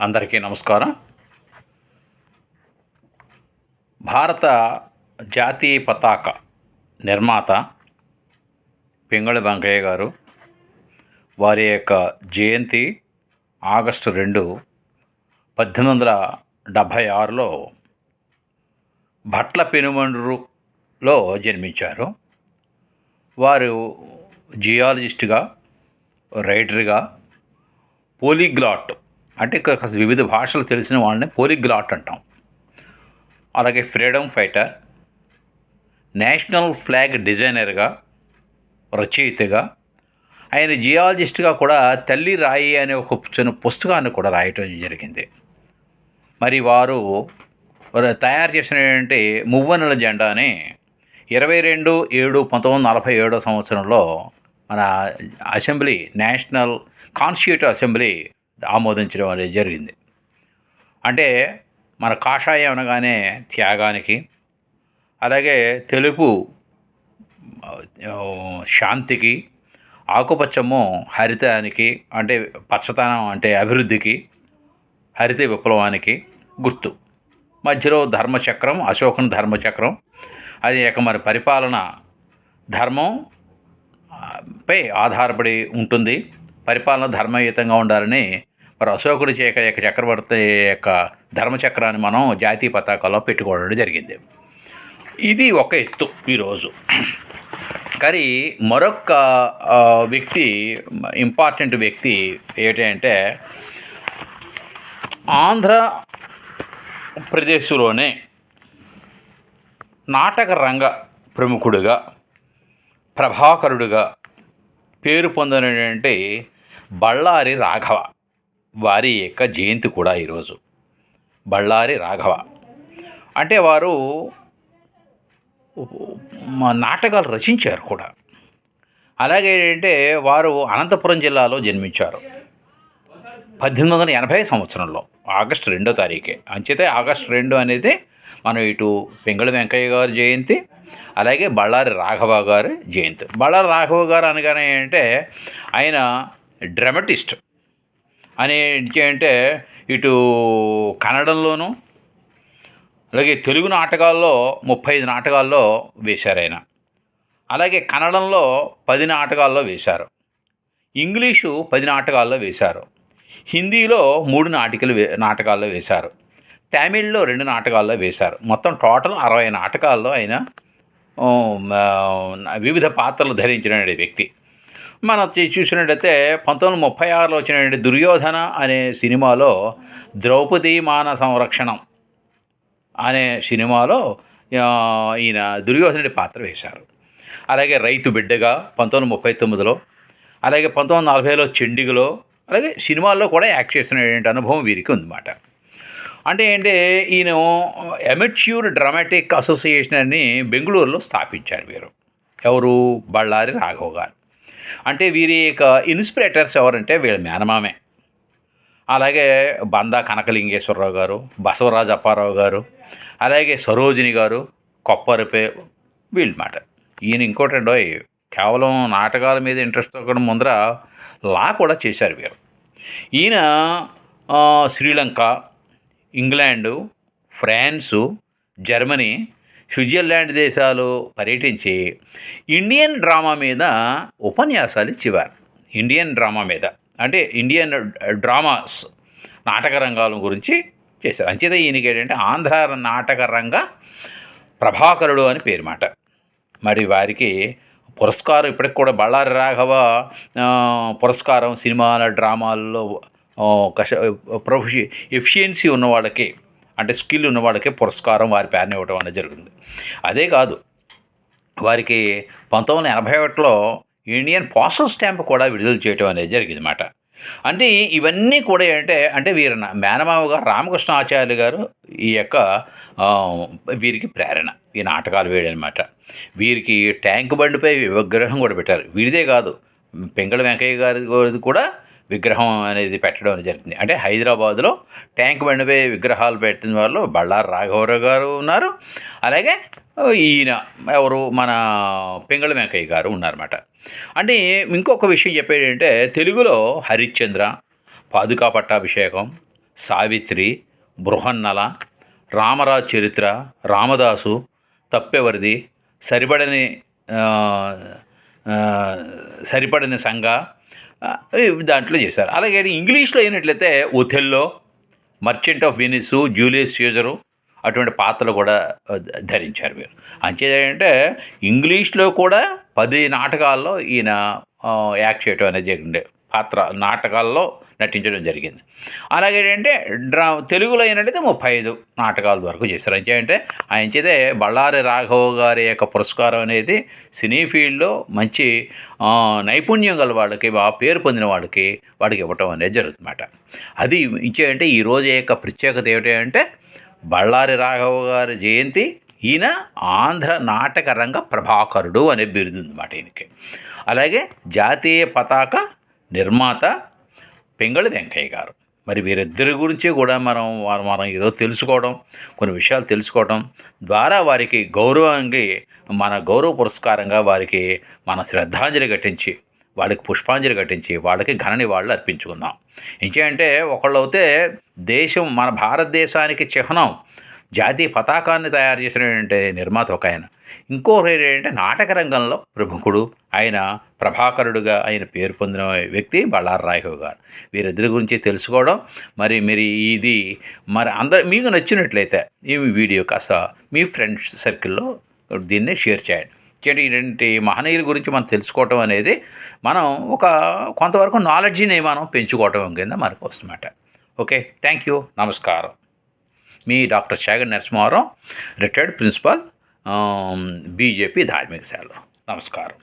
అందరికీ నమస్కారం. భారత జాతీయ పతాక నిర్మాత పింగళి వెంకయ్య గారు వారి యొక్క జయంతి ఆగస్టు రెండు పద్దెనిమిది వందల డెబ్భై ఆరులో భట్ల పెనుమండ్రులో జన్మించారు. వారు జియాలజిస్ట్గా రైటర్గా పోలీగ్లాట్ అంటే వివిధ భాషలు తెలిసిన వాళ్ళని పోలిగ్లాట్ అంటాం. అలాగే ఫ్రీడమ్ ఫైటర్ నేషనల్ ఫ్లాగ్ డిజైనర్గా రచయితగా ఆయన జియాలజిస్ట్గా కూడా తల్లి రాయి అనే ఒక చిన్న పుస్తకాన్ని కూడా రాయటం జరిగింది. మరి వారు తయారు చేసినటువంటి మువ్వనుల జెండాని ఇరవై రెండు ఏడు పంతొమ్మిది వందల నలభై ఏడో సంవత్సరంలో మన అసెంబ్లీ నేషనల్ కాన్స్టిట్యూటివ్ అసెంబ్లీ ఆమోదించడం అనేది జరిగింది. అంటే మన కాషాయం అనగానే త్యాగానికి అలాగే తెలుపు శాంతికి ఆకుపచ్చము హరితానికి అంటే పచ్చతనం అంటే అభివృద్ధికి హరిత విప్లవానికి గుర్తు. మధ్యలో ధర్మచక్రం అశోకన్ ధర్మచక్రం అది ఇక మరి పరిపాలన ధర్మం పై ఆధారపడి ఉంటుంది. పరిపాలన ధర్మయుతంగా ఉండాలని మరి అశోకుడి చేక యొక్క చక్రవర్తి యొక్క ధర్మచక్రాన్ని మనం జాతీయ పతాకంలో పెట్టుకోవడం జరిగింది. ఇది ఒక ఎత్తు ఈరోజు కానీ మరొక వ్యక్తి ఇంపార్టెంట్ వ్యక్తి ఏంటంటే ఆంధ్రప్రదేశ్లోనే నాటక రంగ ప్రముఖుడుగా ప్రభాకరుడుగా పేరు పొందినటువంటి బళ్ళారి రాఘవ. వారి యొక్క జయంతి కూడా ఈరోజు. బళ్ళారి రాఘవ. అంటే వారు నాటకాలు రచించారు కూడా. అలాగే ఏంటంటే వారు అనంతపురం జిల్లాలో జన్మించారు. పద్దెనిమిది వందల ఎనభై సంవత్సరంలో ఆగస్టు రెండో తారీఖే. అంచేతే ఆగస్టు రెండు అనేది మనం ఇటు పెంగళ వెంకయ్య గారి జయంతి అలాగే బళ్ళారి రాఘవ గారి జయంతి. బళ్ళారి రాఘవ గారు అనగానే అంటే ఆయన డ్రమటిస్ట్. అని అంటే ఇటు కన్నడంలోనూ అలాగే తెలుగు నాటకాల్లో ముప్పై ఐదు నాటకాల్లో వేశారు ఆయన. అలాగే కన్నడంలో పది నాటకాల్లో వేశారు. ఇంగ్లీషు పది నాటకాల్లో వేశారు. హిందీలో మూడు నాటికలు వే నాటకాల్లో వేశారు. తమిళ్ళో రెండు నాటకాల్లో వేశారు. మొత్తం టోటల్ అరవై నాటకాల్లో ఆయన వివిధ పాత్రలు ధరించిన వ్యక్తి. మనం చూసినట్లయితే చూసినట్టయితే పంతొమ్మిది ముప్పై ఆరులో వచ్చినటువంటి దుర్యోధన అనే సినిమాలో ద్రౌపది మాన సంరక్షణం అనే సినిమాలో ఈయన దుర్యోధనుడి పాత్ర వేశారు. అలాగే రైతు బిడ్డగా పంతొమ్మిది ముప్పై తొమ్మిదిలో అలాగే పంతొమ్మిది నలభైలో చెండిగలో అలాగే సినిమాల్లో కూడా యాక్ట్ చేసినటువంటి అనుభవం వీరికి ఉందన్నమాట. అంటే ఏంటి ఈయన ఎమెచ్యూర్ డ్రామాటిక్ అసోసియేషన్ అని బెంగళూరులో స్థాపించారు వీరు. ఎవరు? బళ్ళారి రాఘవ్ గారు. అంటే వీరి యొక్క ఇన్స్పిరేటర్స్ ఎవరంటే వీళ్ళ మేనమామే. అలాగే బందా కనకలింగేశ్వరరావు గారు బసవరాజు అప్పారావు గారు అలాగే సరోజిని గారు కొప్పరిపే వీళ్ళమాట ఈయన ఇంకోటండో కేవలం నాటకాల మీద ఇంట్రెస్ట్ కూడా ముందర లా కూడా చేశారు వీరు. ఈయన Sri Lanka England France Germany Switzerland దేశాలు పర్యటించి ఇండియన్ డ్రామా మీద ఉపన్యాసాలు ఇచ్చేవారు. ఇండియన్ డ్రామా మీద. అంటే ఇండియన్ డ్రామాస్ నాటక రంగాల గురించి చేశారు. అంచేత ఈయనకి ఏంటంటే ఆంధ్ర నాటక రంగ ప్రభాకరుడు అని పేరు మాట. మరి వారికి పురస్కారం ఇప్పటికి కూడా బళ్ళారి రాఘవ పురస్కారం సినిమాల డ్రామాల్లో కష ప్రొఫి ఎఫిషియన్సీ ఉన్న వాళ్ళకి అంటే స్కిల్ ఉన్న పురస్కారం వారి పేరుని ఇవ్వడం అనేది జరిగింది అదే కాదు వారికి పంతొమ్మిది వందల ఎనభై ఒకటిలో ఇండియన్ పోస్టల్ స్టాంప్ కూడా విడుదల చేయడం అనేది జరిగింది అన్నమాట అంటే ఇవన్నీ కూడా ఏంటంటే అంటే వీరి మేనమావ మేనమామ గారు రామకృష్ణ ఆచార్యులు గారు ఈ యొక్క వీరికి ప్రేరణ ఈ నాటకాలు వేయడనమాట వీరికి ట్యాంక్ బండిపై విగ్రహం కూడా పెట్టారు. వీరిదే కాదు పెంగళ వెంకయ్య గారి కూడా విగ్రహం అనేది పెట్టడం అనేది జరిగింది అంటే హైదరాబాద్లో ట్యాంక్ బండిపై విగ్రహాలు పెట్టిన వాళ్ళు బళ్ళారి రాఘవరావు గారు ఉన్నారు. అలాగే ఈయన ఎవరు? మన పెంగళ వెంకయ్య గారు ఉన్నారన్నమాట. అంటే ఇంకొక విషయం చెప్పేది ఏంటంటే తెలుగులో హరిశ్చంద్ర పాదుకా పట్టాభిషేకం సావిత్రి బృహన్నల రామరాజు చరిత్ర రామదాసు తప్పెవరిది సరిపడని సరిపడని సంఘ దాంట్లో చేశారు. అలాగే ఇంగ్లీష్లో అయినట్లయితే Othello merchant of Venice Julius Caesar అటువంటి పాత్రలు కూడా ధరించారు వీరు. అంచేదంటే ఇంగ్లీష్లో కూడా పది నాటకాల్లో ఈయన యాక్ట్ చేయడం అనేది జరిగింది పాత్ర నాటకాల్లో నటించడం జరిగింది. అలాగే ఏంటంటే డ్రా తెలుగులో అయినట్టయితే ముప్పై ఐదు నాటకాల వరకు చేశారు. అంటే ఆయన చేతే బళ్ళారి రాఘవ గారి యొక్క పురస్కారం అనేది సినీ ఫీల్డ్లో మంచి నైపుణ్యం గల వాళ్ళకి ఆ పేరు పొందిన వాళ్ళకి వాడికి ఇవ్వటం అనేది జరుగుతుందన్నమాట. అది ఇచ్చేయంటే ఈ రోజు యొక్క ప్రత్యేకత ఏమిటంటే బళ్ళారి రాఘవ గారి జయంతి ఈయన ఆంధ్ర నాటక రంగ ప్రభాకరుడు అనే బిరుదు ఉందన్నమాట ఈయనకి. అలాగే జాతీయ పతాక నిర్మాత పెంగళి వెంకయ్య గారు. మరి వీరిద్దరి గురించి కూడా మనం వారు మనం ఈరోజు తెలుసుకోవడం కొన్ని విషయాలు తెలుసుకోవడం ద్వారా వారికి గౌరవానికి మన గౌరవ పురస్కారంగా వారికి మన శ్రద్ధాంజలి ఘటించి వాళ్ళకి పుష్పాంజలి ఘటించి వాళ్ళకి ఘనని వాళ్ళు అర్పించుకుందాం. ఇంకేంటే ఒకళ్ళు అయితే దేశం మన భారతదేశానికి చిహ్నం. జాతీయ పతాకాన్ని తయారు చేసినటువంటి నిర్మాత ఒక ఆయన. ఇంకో ఏంటంటే నాటక రంగంలో ప్రముఖుడు. ఆయన ప్రభాకరుడుగా ఆయన పేరు పొందిన వ్యక్తి బళ్ళారి రాఘవ్ గారు. వీరిద్దరి గురించి తెలుసుకోవడం. మరి మీరు ఇది మరి అందరు మీకు నచ్చినట్లయితే ఈ వీడియో కాస్త మీ ఫ్రెండ్స్ సర్కిల్లో దీన్ని షేర్ చేయండి. చేయండి ఇలాంటి మహనీయుల గురించి మనం తెలుసుకోవటం అనేది మనం ఒక కొంతవరకు నాలెడ్జిని మనం పెంచుకోవటం కింద మనకు వస్తుందన్నమాట ఓకే? థ్యాంక్ యూ నమస్కారం. మీ doctor శాగర్ Narasimha Rao retired principal BJP ధార్మిక శాల నమస్కారం.